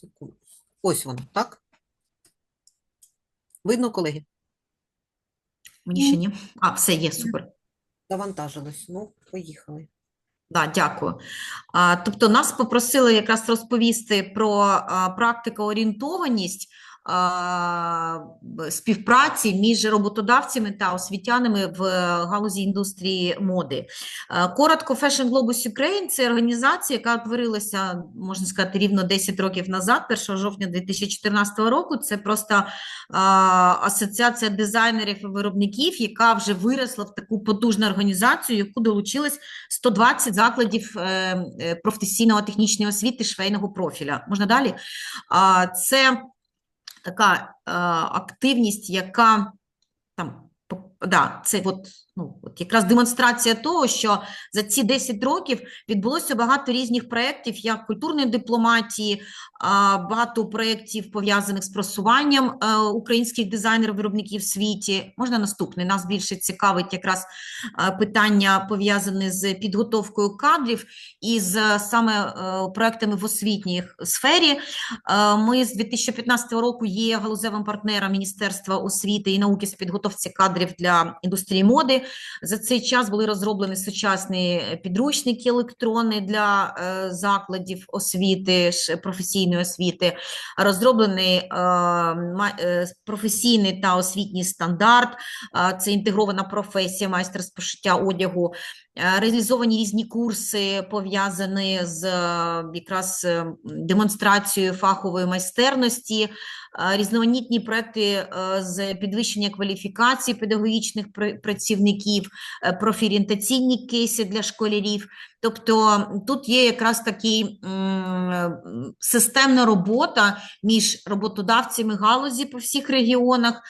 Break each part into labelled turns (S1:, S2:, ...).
S1: Секунду. Ось воно, так? Видно, колеги?
S2: Мені ще ні. А, все є, супер.
S1: Завантажилось. Ну, поїхали.
S2: Да, дякую. А, тобто нас попросили якраз розповісти про а, практикоорієнтованість співпраці між роботодавцями та освітянами в галузі індустрії моди. Коротко, Fashion Globus Ukraine – це організація, яка утворилася, можна сказати, рівно 10 років назад, 1 жовтня 2014 року. Це просто асоціація дизайнерів і виробників, яка вже виросла в таку потужну організацію, яку долучилось 120 закладів е, е, професійного-технічної освіти швейного профіля. Можна далі? Це така е, активність, яка там, да, це от, ну, от якраз демонстрація того, що за ці 10 років відбулося багато різних проєктів, як культурної дипломатії, багато проєктів пов'язаних з просуванням е, українських дизайнерів-виробників в світі. Можна наступний? Нас більше цікавить якраз е, питання пов'язані з підготовкою кадрів і з саме е, проектами в освітній сфері. Ми з 2015 року є галузевим партнером Міністерства освіти і науки з підготовці кадрів для індустрії моди. За цей час були розроблені сучасні підручники електронні для е, закладів освіти, професійної освіти, розроблений е, е, професійний та освітній стандарт, це інтегрована професія, майстер з пошиття одягу. Е, Реалізовані різні курси, пов'язані з е, якраз е, демонстрацією фахової майстерності, різноманітні проекти з підвищення кваліфікації педагогічних працівників, профорієнтаційні кейси для школярів. Тобто тут є якраз такий системна робота між роботодавцями галузі по всіх регіонах,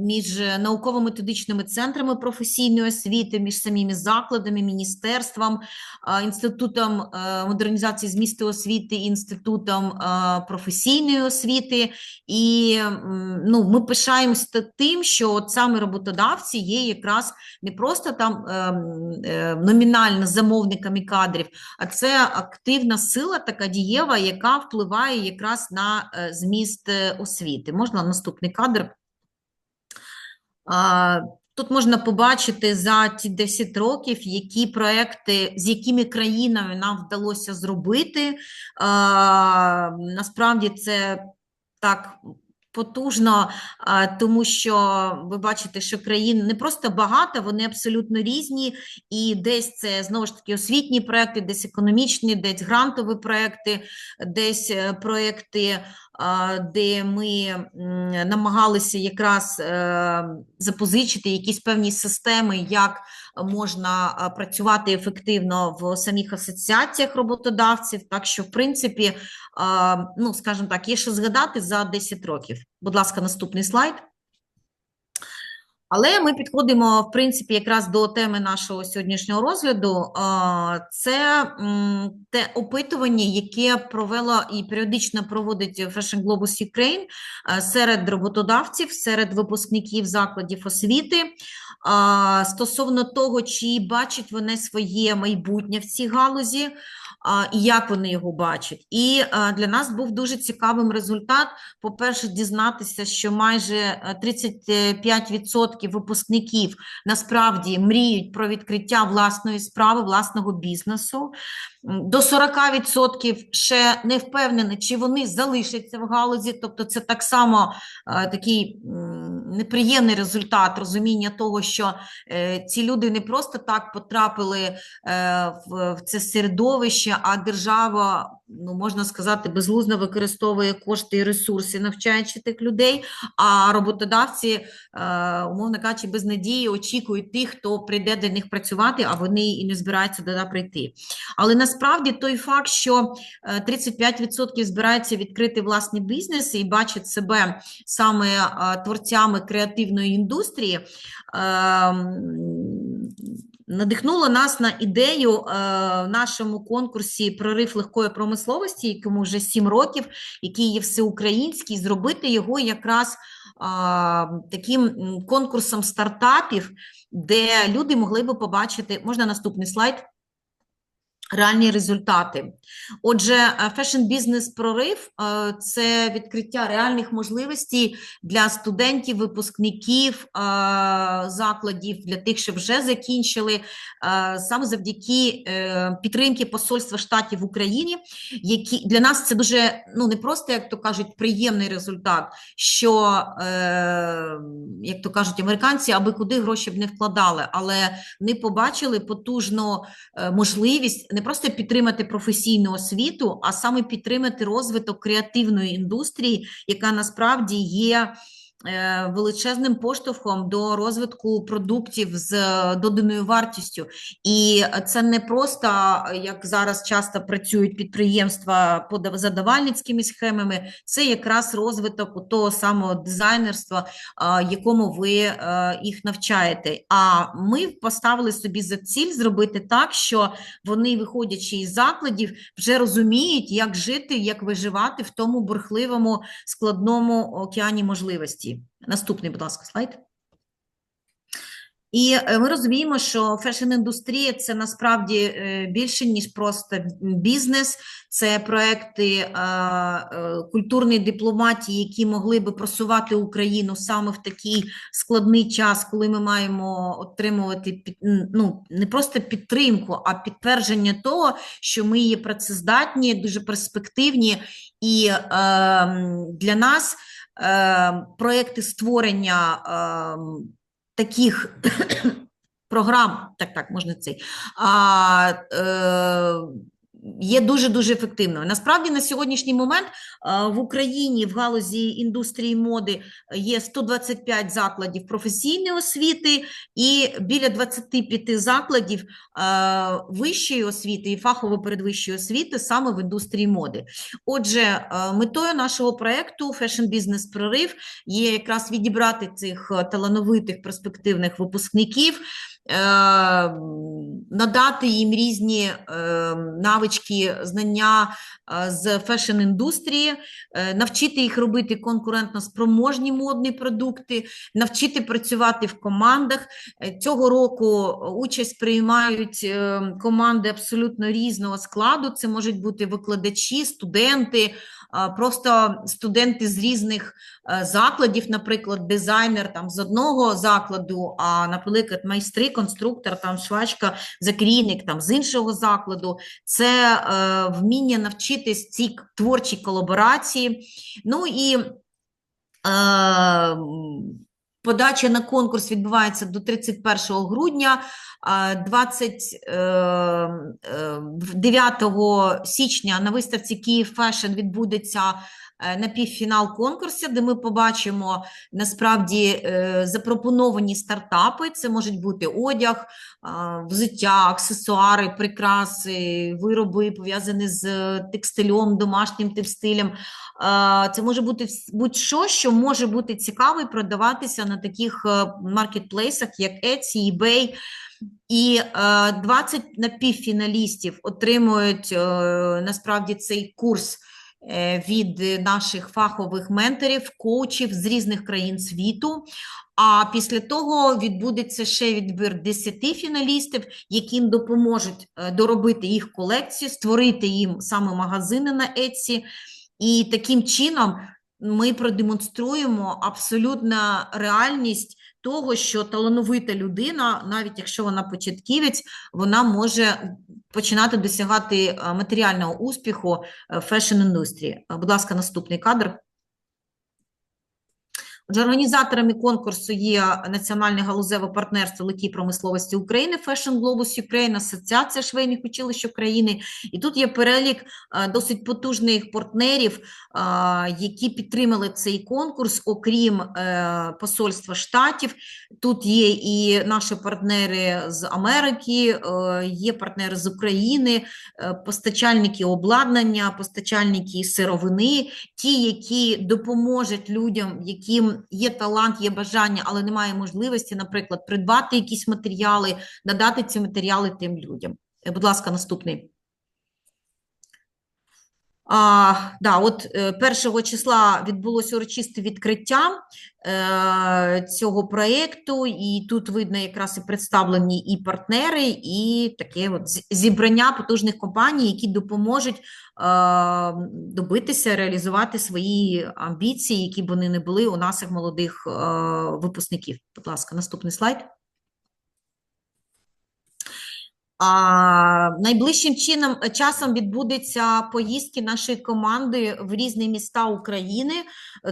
S2: між науково-методичними центрами професійної освіти, між самими закладами, міністерством, а, інститутом е, модернізації змісту освіти, інститутом е, професійної освіти. І ну, ми пишаємося тим, що от саме роботодавці є якраз не просто там е, номінально замовниками кадрів, а це активна сила, така дієва, яка впливає якраз на е, зміст е, освіти. Можна наступний кадр? Тут можна побачити за ті 10 років, які проекти, з якими країнами нам вдалося зробити. Насправді це так потужно, тому що ви бачите, що країн не просто багато, вони абсолютно різні, і десь це знову ж таки освітні проекти, десь економічні, десь грантові проекти, десь е, проекти, де ми намагалися якраз е, запозичити якісь певні системи, як можна працювати ефективно в самих асоціаціях роботодавців. Так що, в принципі, ну, скажімо так, є що згадати за 10 років. Будь ласка, наступний слайд. Але ми підходимо, в принципі, якраз до теми нашого сьогоднішнього розгляду. Це те опитування, яке провела і періодично проводить Fashion Globus Ukraine серед роботодавців, серед випускників закладів освіти а, стосовно того, чи бачать вони своє майбутнє в цій галузі, а, і як вони його бачать. І а, для нас був дуже цікавим результат. По-перше, дізнатися, що майже е, 35% випускників насправді мріють про відкриття власної справи, власного бізнесу. До 40% ще не впевнені, чи вони залишаться в галузі. Тобто це так само е, такий неприємний результат розуміння того, що е, ці люди не просто так потрапили е, в, це середовище, а держава, ну можна сказати, безглуздо використовує кошти і ресурси, навчаючи тих людей, а роботодавці, е, умовно кажучи, без надії очікують тих, хто прийде до них працювати, а вони і не збираються туди прийти. Але насправді той факт, що е, 35% збираються відкрити власні бізнеси і бачать себе саме творцями креативної індустрії, ем, надихнуло нас на ідею е, в нашому конкурсі прорив легкої промисловості, якому вже 7 років, який є всеукраїнський, зробити його якраз таким конкурсом стартапів, де люди могли би побачити, можна наступний слайд? Реальні результати. Отже, фешн-бізнес прорив це відкриття реальних можливостей для студентів, випускників е, закладів, для тих, що вже закінчили, е, саме завдяки е, підтримки Посольства Штатів в Україні, які для нас це дуже ну не просто, як то кажуть, приємний результат, що як то кажуть американці, аби куди гроші б не вкладали, але вони побачили потужну можливість не просто підтримати професійну освіту, а саме підтримати розвиток креативної індустрії, яка насправді є величезним поштовхом до розвитку продуктів з е, доданою вартістю. І це не просто, е, як зараз часто працюють підприємства по задавальницькими схемами, це якраз розвиток того самого дизайнерства, якому ви е, їх навчаєте. А ми поставили собі за ціль зробити так, що вони, виходячи із закладів, вже розуміють, як жити, як виживати в тому бурхливому складному океані можливості. Наступний, будь ласка, слайд. І е, ми розуміємо, що фешн-індустрія це насправді е, більше, ніж просто бізнес, це проекти е, культурної дипломатії, які могли би просувати Україну саме в такий складний час, коли ми маємо отримувати ну, не просто підтримку, а підтвердження того, що ми є працездатні, дуже перспективні, і е, для нас проекти створення. е, таких програм, так, так, можна цей, е, є дуже-дуже ефективною. Насправді, на сьогоднішній момент е, в Україні в галузі індустрії моди є 125 закладів професійної освіти і біля 25 закладів е, вищої освіти і фахово-передвищої освіти саме в індустрії моди. Отже, е, метою нашого проекту Fashion Business Прорив є якраз відібрати цих е, талановитих перспективних випускників, е, надати їм різні е, навички, знання е, з фешн-індустрії, е, навчити їх робити конкурентно спроможні модні продукти, навчити працювати в командах. Е, Цього року участь приймають е, команди абсолютно різного складу. Це можуть бути викладачі, студенти, просто студенти з різних е, закладів, наприклад, дизайнер там з одного закладу, а, наприклад, майстри, конструктор, там швачка, закрійник там з іншого закладу. Це е, вміння навчитись цій к- творчій колаборації. Ну і е, подача на конкурс відбувається до 31 грудня. 29 січня на виставці Київ Фешн відбудеться е, напівфінал конкурсу, де ми побачимо насправді е, запропоновані стартапи. Це можуть бути одяг, взуття, аксесуари, прикраси, вироби пов'язані з текстилем, домашнім текстилем. Це може бути будь-що, що може бути цікаво і продаватися на таких е, маркетплейсах, як Etsy, eBay. І е, 20 напівфіналістів отримують насправді цей курс від е, наших фахових менторів, коучів з різних країн світу. А після того відбудеться ще відбір 10 фіналістів, яким допоможуть е, доробити їх колекцію, створити їм саме магазини на Etsy. І таким чином ми продемонструємо абсолютно реальність того, що талановита людина, навіть якщо вона початківець, вона може починати досягати е, матеріального успіху е, в фешн-індустрії. Е, Будь ласка, наступний кадр. Отже, організаторами конкурсу є Національне галузеве партнерство легкій промисловості України, Fashion Globus Ukraine, Асоціація швейних училищ України. І тут є перелік е, досить потужних партнерів, е, які підтримали цей конкурс, окрім е, посольства штатів. Тут є і наші партнери з Америки, є партнери з України, постачальники обладнання, постачальники сировини, ті, які допоможуть людям, яким є талант, є бажання, але немає можливості, наприклад, придбати якісь матеріали, надати ці матеріали тим людям. Е, Будь ласка, наступний. А, да, от е, 1 числа відбулося урочисте відкриття е, цього проєкту, і тут видно якраз і представлені і партнери, і таке от зібрання потужних компаній, які допоможуть е, добитися, реалізувати свої амбіції, які б вони не були у наших молодих е, випускників. Будь ласка, наступний слайд. А, найближчим чином е, часом відбудеться поїздки нашої команди в різні міста України,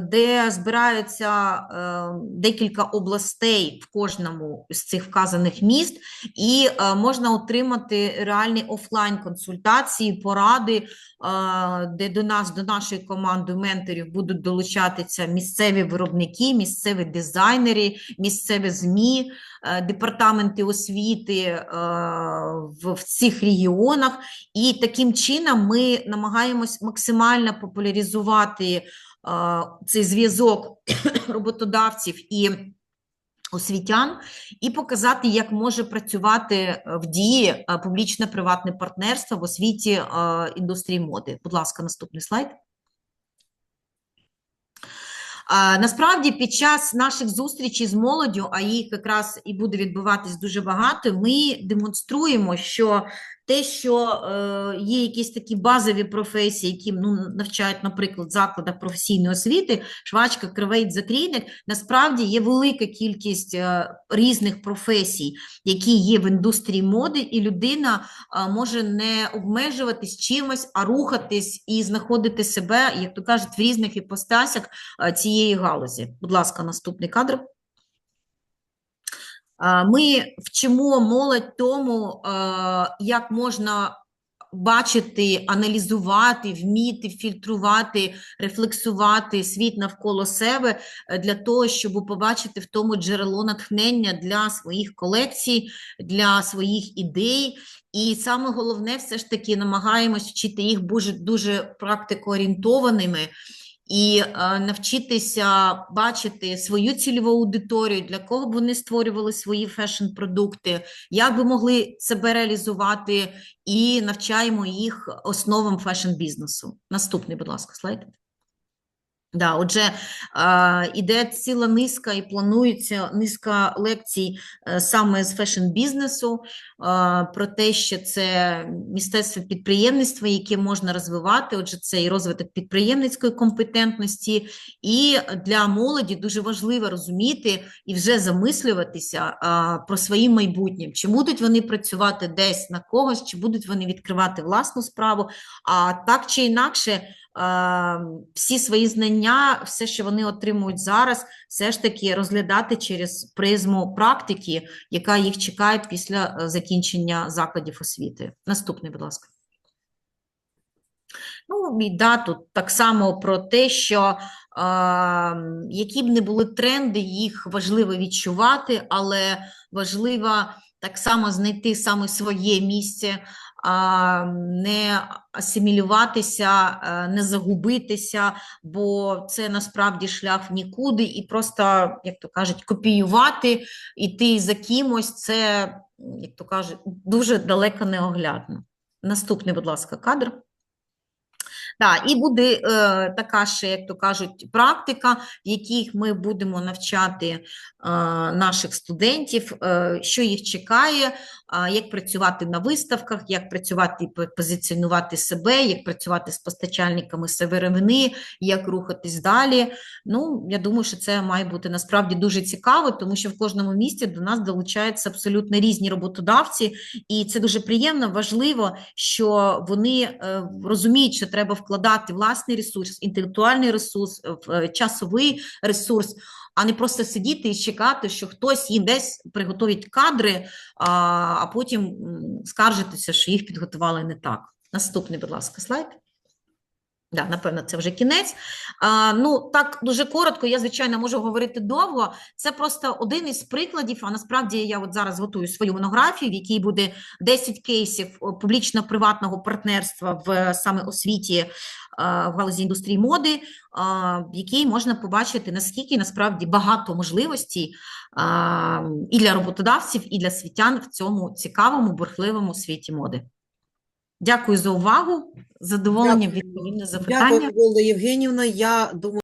S2: де збираються е, декілька областей в кожному з цих вказаних міст, і е, можна отримати реальні офлайн консультації, поради, де до нас, до нашої команди менторів будуть долучатися місцеві виробники, місцеві дизайнери, місцеві ЗМІ департаменти освіти е, в, цих регіонах, і таким чином ми намагаємось максимально популяризувати е, цей зв'язок роботодавців і освітян, і показати, як може працювати е, в дії е, публічно-приватне партнерство в освіті е, індустрії моди. Будь ласка, наступний слайд. Насправді, під час наших зустрічей з молоддю, а їх якраз і буде відбуватись дуже багато, ми демонструємо, що те, що е, є якісь такі базові професії, які ну, навчають, наприклад, в закладах професійної освіти, швачка, кривець, закрійник, насправді є велика кількість е, різних професій, які є в індустрії моди, і людина е, може не обмежуватись чимось, а рухатись і знаходити себе, як то кажуть, в різних іпостасях е, цієї галузі. Будь ласка, наступний кадр. Ми вчимо молодь тому, як можна бачити, аналізувати, вміти фільтрувати, рефлексувати світ навколо себе е, для того, щоб побачити в тому джерело натхнення для своїх колекцій, для своїх ідей. І саме головне, все ж таки, намагаємось вчити їх дуже, дуже практикоорієнтованими і е, навчитися бачити свою цільову аудиторію, для кого б вони створювали свої фешн-продукти, як би могли себе реалізувати, і навчаємо їх основам фешн-бізнесу. Наступний, будь ласка, слайд. Да, отже, іде ціла низка і планується низка лекцій е, саме з фешн-бізнесу, про те, що це мистецтво підприємництва, яке можна розвивати, отже, це і розвиток підприємницької компетентності, і для молоді дуже важливо розуміти і вже замислюватися про своє майбутнє. Чи будуть вони працювати десь на когось, чи будуть вони відкривати власну справу, а так чи інакше всі свої знання, все, що вони отримують зараз, все ж таки розглядати через призму практики, яка їх чекає після е, закінчення закладів освіти. Наступний, будь ласка. Ну, і да, тут так само про те, що е, які б не були тренди, їх важливо відчувати, але важливо так само знайти саме своє місце, не асимілюватися, е, не загубитися, бо це насправді шлях в нікуди, і просто, як то кажуть, копіювати, іти за кимось, це, як то кажуть, дуже далеко неоглядно. Наступний, будь ласка, кадр. Так, і буде е, така ще, як то кажуть, практика, в яких ми будемо навчати е, наших студентів, е, що їх чекає, як працювати на виставках, як працювати і позиціонувати себе, як працювати з постачальниками сировини, як рухатись далі. Ну, я думаю, що це має бути насправді дуже цікаво, тому що в кожному місті до нас долучаються абсолютно різні роботодавці, і це дуже приємно, важливо, що вони е, розуміють, що треба вкладати власний ресурс, інтелектуальний ресурс, е, часовий ресурс, а не просто сидіти і чекати, що хтось їм десь приготовить кадри, а, а потім скаржитися, що їх підготували не так. Наступний, будь ласка, слайд. Да, напевно, це вже кінець. А, ну, так, дуже коротко, я, звичайно, можу говорити довго. Це просто один із прикладів, а насправді я от зараз готую свою монографію, в якій буде 10 кейсів публічно-приватного партнерства в саме освіті в галузі індустрії моди, в якій можна побачити, наскільки насправді багато можливостей і для роботодавців, і для світян в цьому цікавому, бурхливому світі моди. Дякую за увагу. Задоволення відповім на запитання.
S1: Дякую, Євгенівна. Я думаю,